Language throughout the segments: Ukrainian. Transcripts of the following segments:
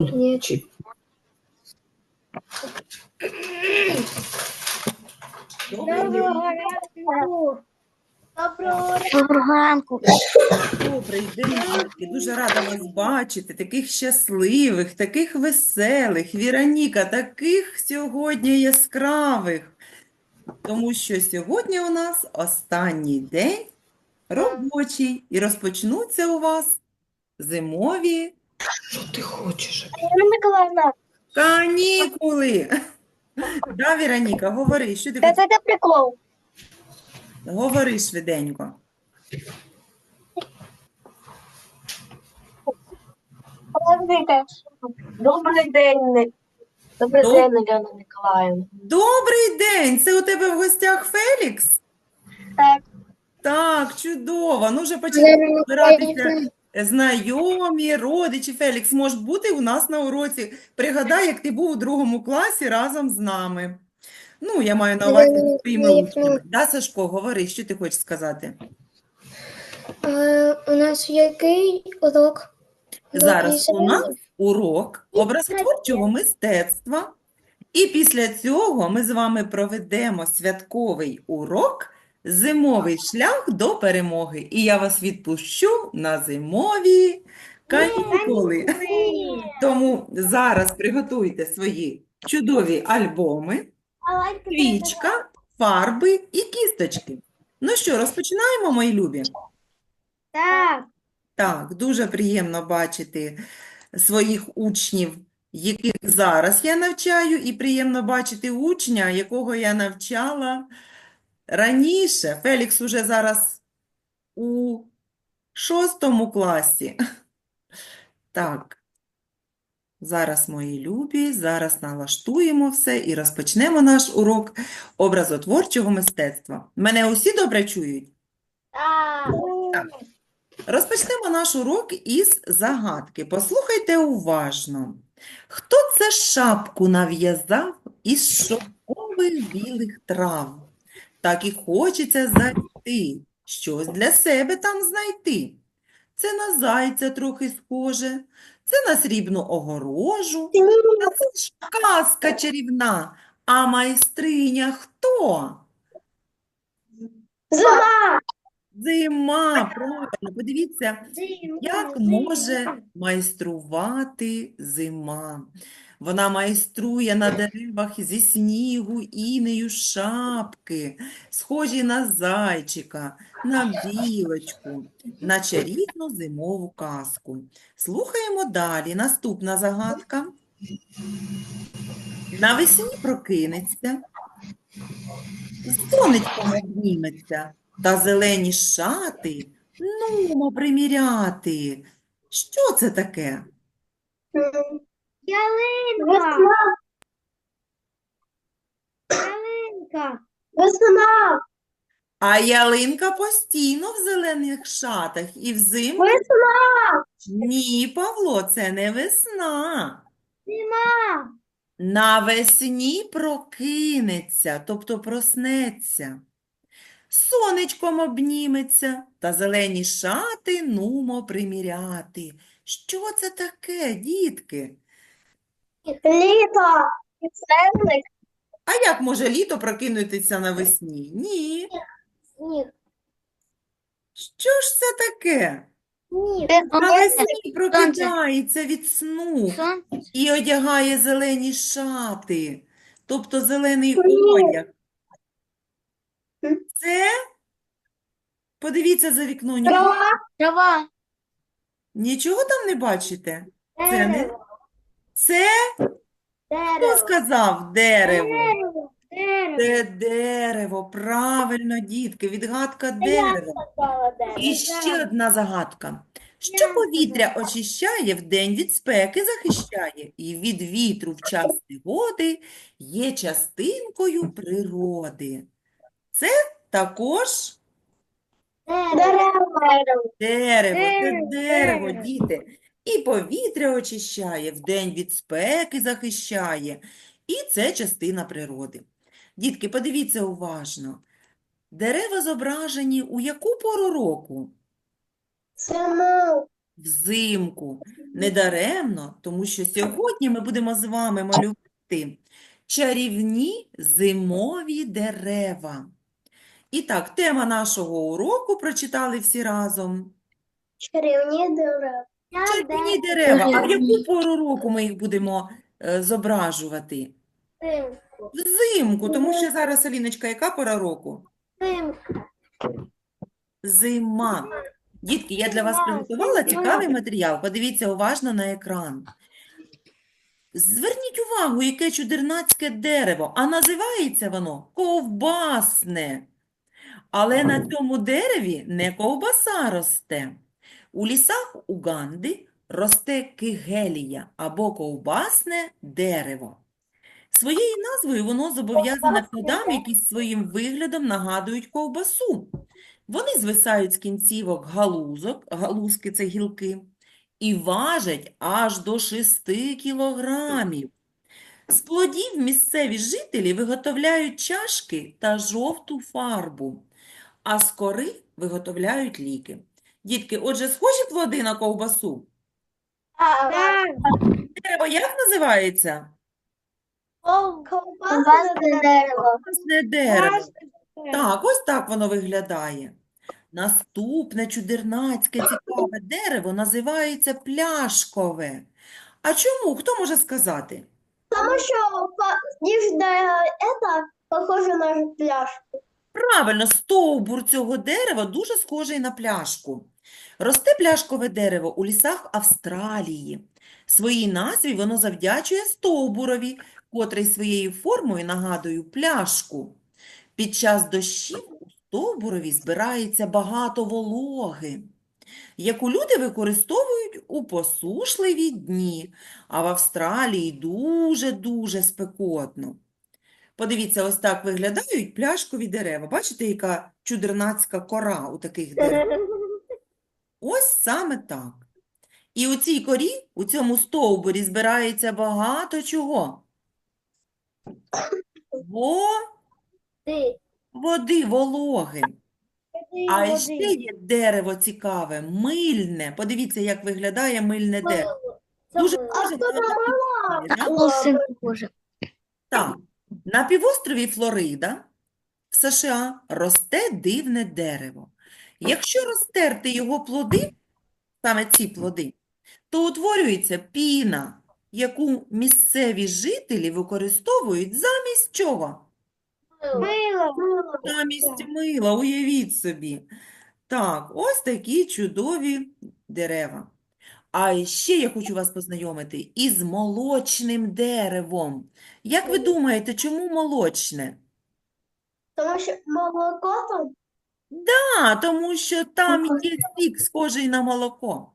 Ні. Чи Доброго ранку. Доброго Доброго ранку. Добрий день, дітки. Дуже рада вас бачити, таких щасливих, таких веселих. Віроніка, таких сьогодні яскравих. Тому що сьогодні у нас останній день робочий, і розпочнуться у вас зимові Що ти хочеш? Ірина Миколаївна, канікули. Да, Віроніка, говори, що ти це, хочеш? це прикол. Говори швиденько. Подождите. Добрий день. Добрий Доб- день, Ірина Миколаївна. Добрий день! Це у тебе в гостях Фелікс? Так. Так, чудово. Ну, вже почали збиратися знайомі, родичі. Фелікс, можеш бути у нас на уроці. Пригадай, як ти був у другому класі разом з нами. Ну, я маю на увазі зі своїми учнями. Да, Сашко, говори, що ти хочеш сказати? Е, у нас який урок? Зараз у нас урок образотворчого мистецтва. І після цього ми з вами проведемо святковий урок Зимовий шлях до перемоги. І я вас відпущу на зимові канікули. Тому зараз приготуйте свої чудові альбоми, свічка, фарби і кісточки. Ну що, розпочинаємо, мої любі? Так. Так, дуже приємно бачити своїх учнів, яких зараз я навчаю, і приємно бачити учня, якого я навчала раніше. Фелікс уже зараз у шостому класі. Так, зараз, мої любі, зараз налаштуємо все і розпочнемо наш урок образотворчого мистецтва. Мене усі добре чують? Так. Розпочнемо наш урок із загадки. Послухайте уважно. Хто це шапку нав'язав із шовкових білих трав? Так і хочеться зайти, щось для себе там знайти. Це на зайця трохи схоже, це на срібну огорожу, та це ж казка чарівна, а майстриня хто? Зима. Зима, правильно, подивіться, Як може майструвати зима? Вона майструє на деревах зі снігу, інею шапки, схожі на зайчика, на білочку, на чарівну зимову казку. Слухаємо далі. Наступна загадка. Навесні прокинеться, сонечком обніметься, та зелені шати Нумо приміряти. Що це таке? Ялинка. Ялинка. Весна. А ялинка постійно в зелених шатах і взимку? Весна. Ні, Павло, це не весна. Зима. Навесні прокинеться, тобто проснеться. Сонечком обніметься та зелені шати нумо приміряти. Що це таке, дітки? Літо. Підсерник. А як може літо прокинутися навесні? Ні. Сніг. Що ж це таке? Сніг. Навесні прокидається від сну і одягає зелені шати, тобто зелений одяг. Це, подивіться за вікно, Трава. нічого там не бачите? Це не, Дерево. Це, хто Дерево. сказав, дерево? Дерево. Дерево. Це дерево, правильно, дітки, відгадка дерева. І ще одна загадка. Що повітря очищає, вдень від спеки захищає, і від вітру в час негоди є частинкою природи. Це також Дерево. дерево, це Дерево, дерево, дерево. діти. І повітря очищає, вдень від спеки захищає, і це частина природи. Дітки, подивіться уважно. Дерева зображені у яку пору року? Зиму. Взимку. Недаремно, тому що сьогодні ми будемо з вами малювати чарівні зимові дерева. І так, тема нашого уроку прочитали всі разом. Чарівні дерева. Чарівні дерева. А в яку пору року ми їх будемо е, зображувати? Взимку. Взимку, тому що зараз, Аліночка, яка пора року? Зима. Дітки, я для вас приготувала цікавий матеріал. Подивіться уважно на екран. Зверніть увагу, яке чудернацьке дерево, а називається воно ковбасне. Але на цьому дереві не ковбаса росте. У лісах Уганди росте кигелія або ковбасне дерево. Своєю назвою воно зобов'язане плодам, які своїм виглядом нагадують ковбасу. Вони звисають з кінцівок галузок, галузки це гілки, і важать аж до 6 кілограмів. З плодів місцеві жителі виготовляють чашки та жовту фарбу, а з кори виготовляють ліки. Дітки, отже, схожі плоди на ковбасу? Дерево як називається? Ковбасне дерево. Ковбасне дерево. Так, ось так воно виглядає. Наступне чудернацьке цікаве дерево називається пляшкове. А чому? Хто може сказати? Тому що нижнее это похоже на пляшку. Правильно, стовбур цього дерева дуже схожий на пляшку. Росте пляшкове дерево у лісах Австралії. Своїй назві воно завдячує стовбурові, котрий своєю формою нагадує пляшку. Під час дощів у стовбурові збирається багато вологи, яку люди використовують у посушливі дні, а в Австралії дуже-дуже спекотно. Подивіться, ось так виглядають пляшкові дерева. Бачите, яка чудернацька кора у таких дерев? Ось саме так. І у цій корі, у цьому стовбурі збирається багато чого. Во, Ти. води, вологи. А ще є дерево цікаве, мильне. Подивіться, як виглядає мильне дерево. Дуже схоже на? Так, на півострові Флорида в США росте дивне дерево. Якщо розтерти його плоди, саме ці плоди, то утворюється піна, яку місцеві жителі використовують замість чого? Мило. Замість мила, уявіть собі. Так, ось такі чудові дерева. А ще я хочу вас познайомити із молочним деревом. Як ви думаєте, чому молочне? Тому що молоко там А, тому що там є сік, схожий на молоко.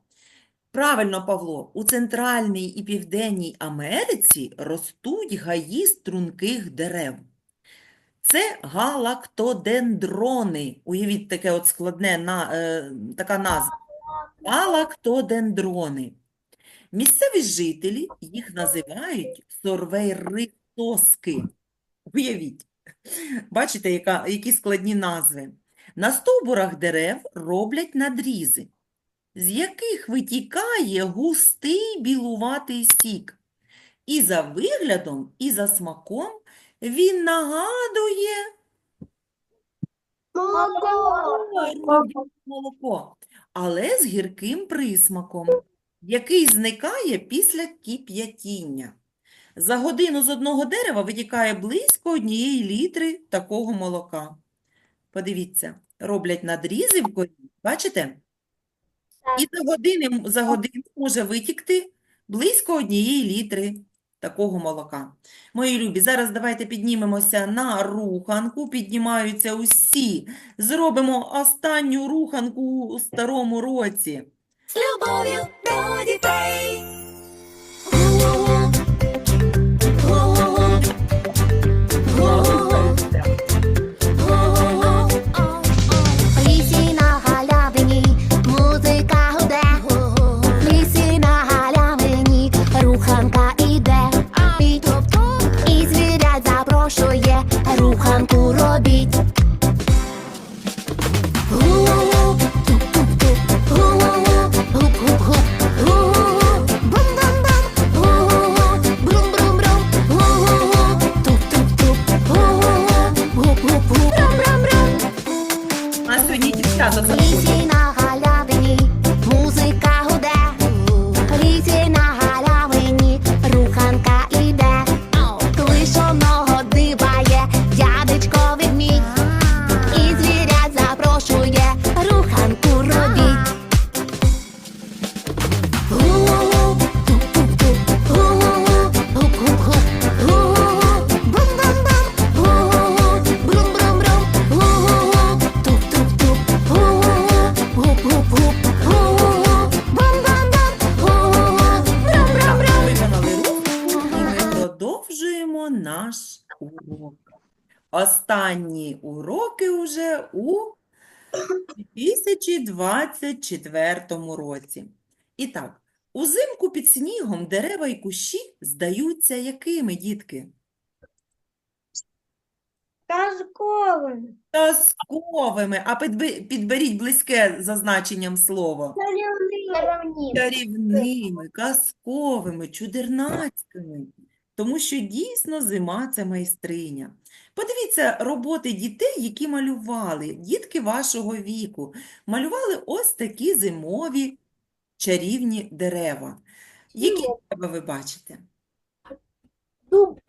Правильно, Павло, у Центральній і Південній Америці ростуть гаї струнких дерев. Це галактодендрони. Уявіть таке от складне на, е, така назва. Галактодендрони. Місцеві жителі їх називають сорвейритоски. Уявіть. Бачите, яка, які складні назви. На стовбурах дерев роблять надрізи, з яких витікає густий білуватий сік. І за виглядом, і за смаком він нагадує молоко. молоко, але з гірким присмаком, який зникає після кип'ятіння. За годину з одного дерева витікає близько однієї літри такого молока. Подивіться, роблять надрізи в корі, бачите? І за години, за годину може витікти близько однієї літри такого молока. Мої любі, зараз давайте піднімемося на руханку, піднімаються усі. Зробимо останню руханку у старому році. З любов'ю до дітей. спить. У нас сьогодні дівчата. Наш урок. Останні уроки уже у 2024 році. І так, узимку під снігом дерева і кущі здаються якими, дітки? Казковим. Казковими. А підбе- підберіть близьке за значенням слова. Чарівним. Чарівними, казковими, чудернацькими. Тому що дійсно зима – це майстриня. Подивіться роботи дітей, які малювали, дітки вашого віку. Малювали ось такі зимові чарівні дерева. Які дерева ви бачите? Дуб.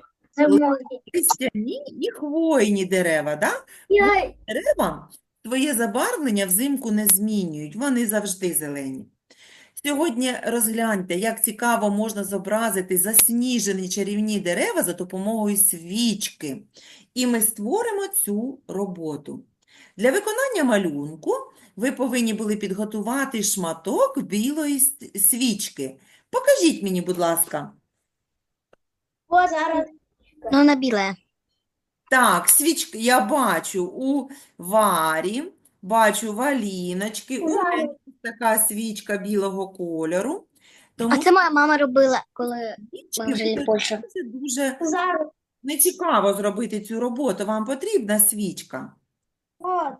Листяні і хвойні дерева, да? Дерева своє забарвлення взимку не змінюють, вони завжди зелені. Сьогодні розгляньте, як цікаво можна зобразити засніжені чарівні дерева за допомогою свічки. І ми створимо цю роботу. Для виконання малюнку ви повинні були підготувати шматок білої свічки. Покажіть мені, будь ласка. О, зараз. Ну, на біле. Так, свічки я бачу у Варі, бачу в Аліночки, у Варі. мене така свічка білого кольору. Тому А це моя мама робила, коли свічки ми жили в Польщі. це дуже Зараз. нецікаво зробити цю роботу. Вам потрібна свічка. От.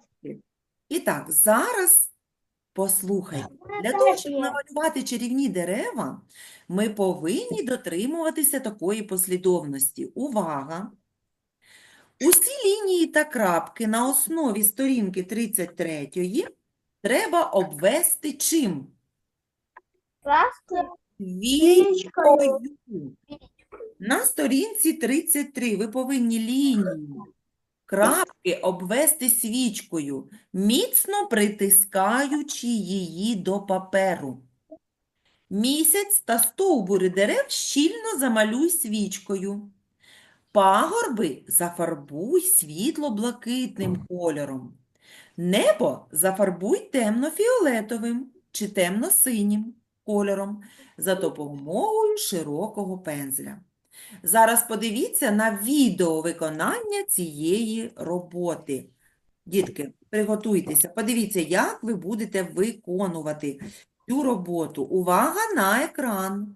І так, зараз послухайте. Для того, щоб намалювати чарівні дерева, ми повинні дотримуватися такої послідовності. Увага! Усі лінії та крапки на основі сторінки 33 треба обвести чим? Свічкою. На сторінці 33 ви повинні лінію, крапки обвести свічкою, міцно притискаючи її до паперу. Місяць та стовбури дерев щільно замалюй свічкою. Пагорби зафарбуй світло-блакитним кольором. Небо зафарбуй темно-фіолетовим чи темно-синім кольором за допомогою широкого пензля. Зараз подивіться на відео виконання цієї роботи. Дітки, приготуйтеся, подивіться, як ви будете виконувати цю роботу. Увага на екран.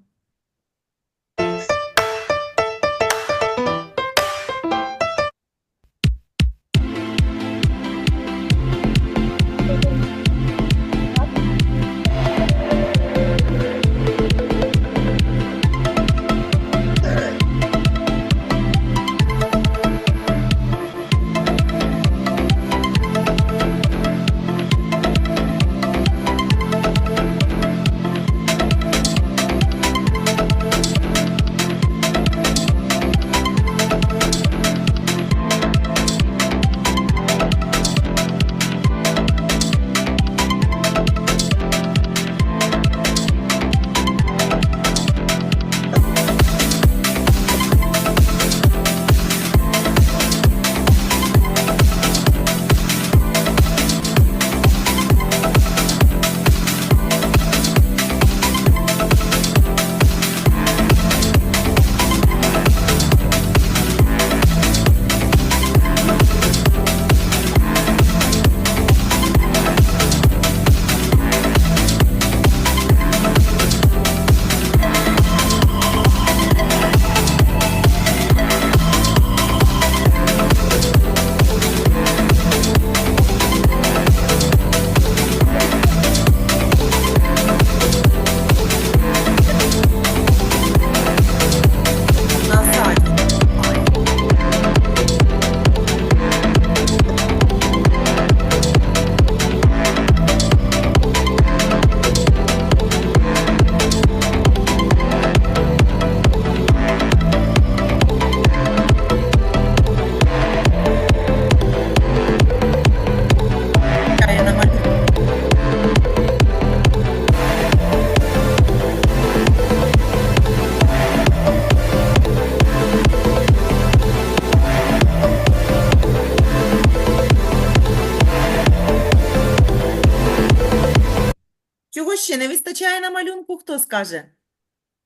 Хто скаже?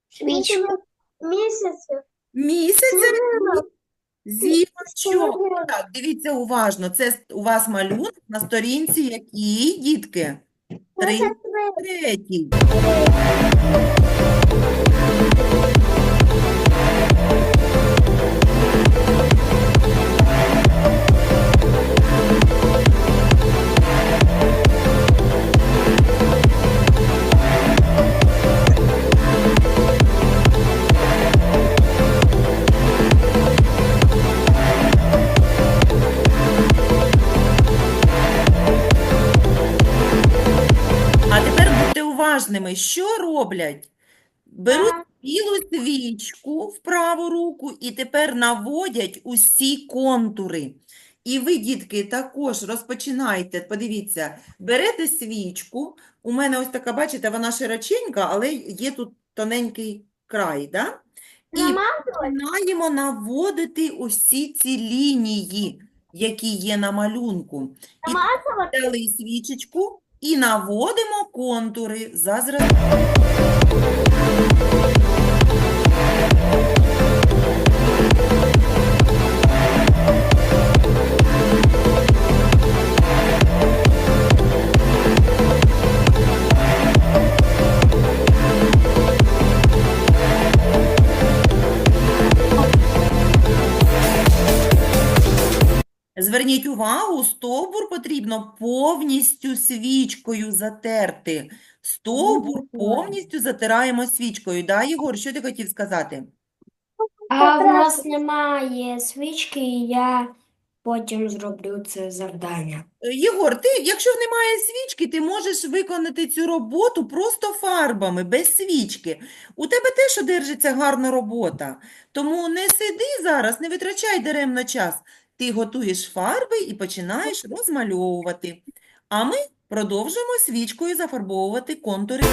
Свічку. Місяцю. Місяця? Зірочок. Так, дивіться уважно. Це у вас малюнок на сторінці якій, дітки? Три третій. Уважними, що роблять? Беруть білу свічку в праву руку і тепер наводять усі контури. І ви, дітки, також розпочинайте. Подивіться, берете свічку. У мене ось така, бачите, вона широченька, але є тут тоненький край, да? І починаємо наводити усі ці лінії, які є на малюнку. І взяли свічечку і наводимо контури за зразком. Зверніть увагу, стовбур потрібно повністю свічкою затерти. Стовбур повністю затираємо свічкою. Да, Єгор, що ти хотів сказати? А в нас немає свічки, і я потім зроблю це завдання. Е, Єгор, ти, якщо немає свічки, ти можеш виконати цю роботу просто фарбами, без свічки. У тебе теж одержиться гарна робота. Тому не сиди зараз, не витрачай даремно час. Ти готуєш фарби і починаєш розмальовувати. А ми продовжуємо свічкою зафарбовувати контури.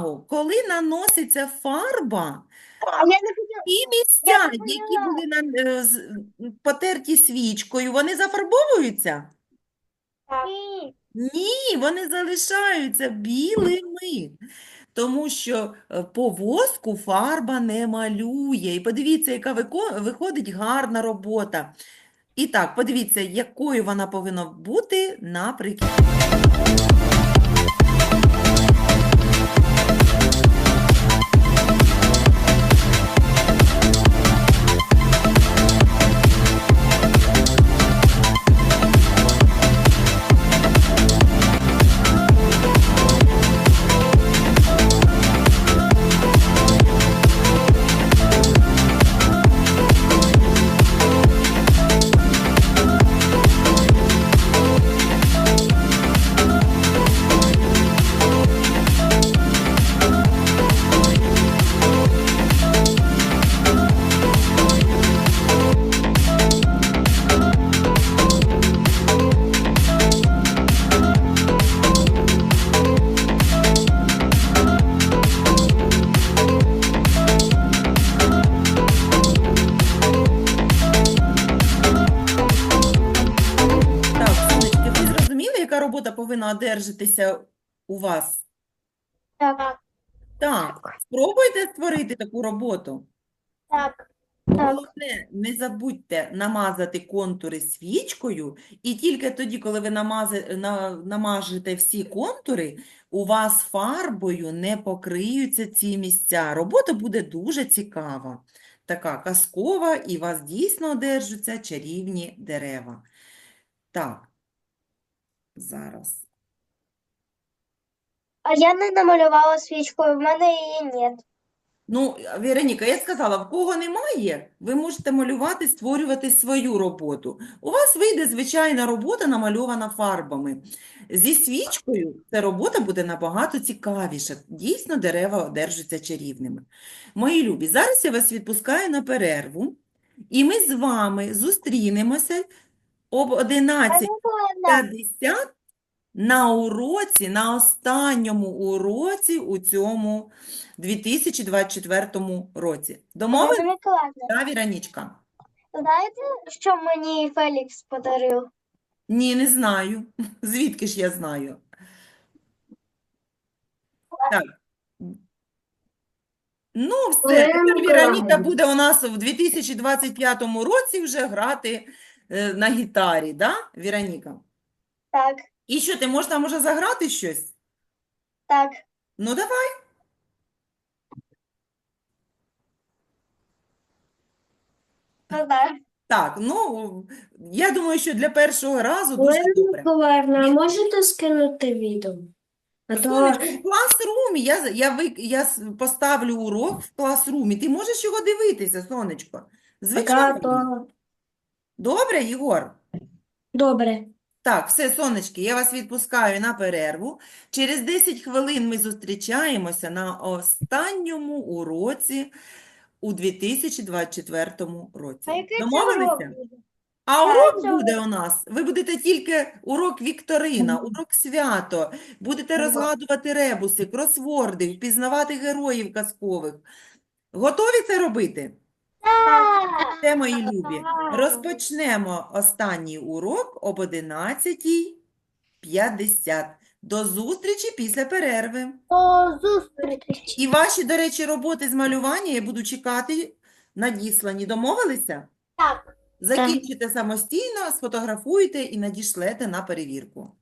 Увагу, коли наноситься фарба, ті місця, які були на, е, з- потерті свічкою, вони зафарбовуються? Ні. Ні, вони залишаються білими, тому що е, по воску фарба не малює. І подивіться, яка вико- виходить гарна робота. І так, подивіться, якою вона повинна бути наприкінці. Робота повинна одержатися у вас? Так, Так, спробуйте створити таку роботу. так. Головне, не забудьте намазати контури свічкою, і тільки тоді, коли ви намази- на- намажете всі контури, у вас фарбою не покриються ці місця. Робота буде дуже цікава, така казкова, і у вас дійсно одержаться чарівні дерева. Так, зараз. А я не намалювала свічку, в мене її нет. Ну, Вероніка, я сказала, в кого немає, ви можете малювати, створювати свою роботу. У вас вийде звичайна робота, намальована фарбами. Зі свічкою ця робота буде набагато цікавіша. Дійсно, дерева одержаться чарівними. Мої любі, зараз я вас відпускаю на перерву, і ми з вами зустрінемося об 11.50 на уроці, на останньому уроці у цьому 2024 році. Домовились? Да, Віронічка? знаєте, що мені Фелікс подарив? Ні, не знаю. Звідки ж я знаю? Так. Ну, все, тепер Віроніка буде у нас в 2025 році вже грати е, на гітарі, да, Віроніка? Так, І що, ти можна, може, заграти щось? так. Ну, давай. Ну. Так, ну, я думаю, що для першого разу дуже добре. Миколаївна, а можете скинути відео? А то Сонечко, в класрумі, я, з- я, я с- поставлю урок в класрумі. Ти можеш його дивитися, сонечко? така, Звичайно. то Добре, Єгор? добре. Так, все, сонечки, я вас відпускаю на перерву. Через 10 хвилин ми зустрічаємося на останньому уроці у 2024 році. А який це Домовилися? урок? А урок буде у нас. Ви будете тільки урок Вікторина, урок свято. Будете розгадувати ребуси, кросворди, впізнавати героїв казкових. Готові це робити? Це, мої любі. Розпочнемо останній урок об 11.50. До зустрічі після перерви. До зустрічі. І ваші, до речі, роботи з малювання я буду чекати надіслані. Домовилися? Так. Закінчите самостійно, сфотографуєте і надішлете на перевірку.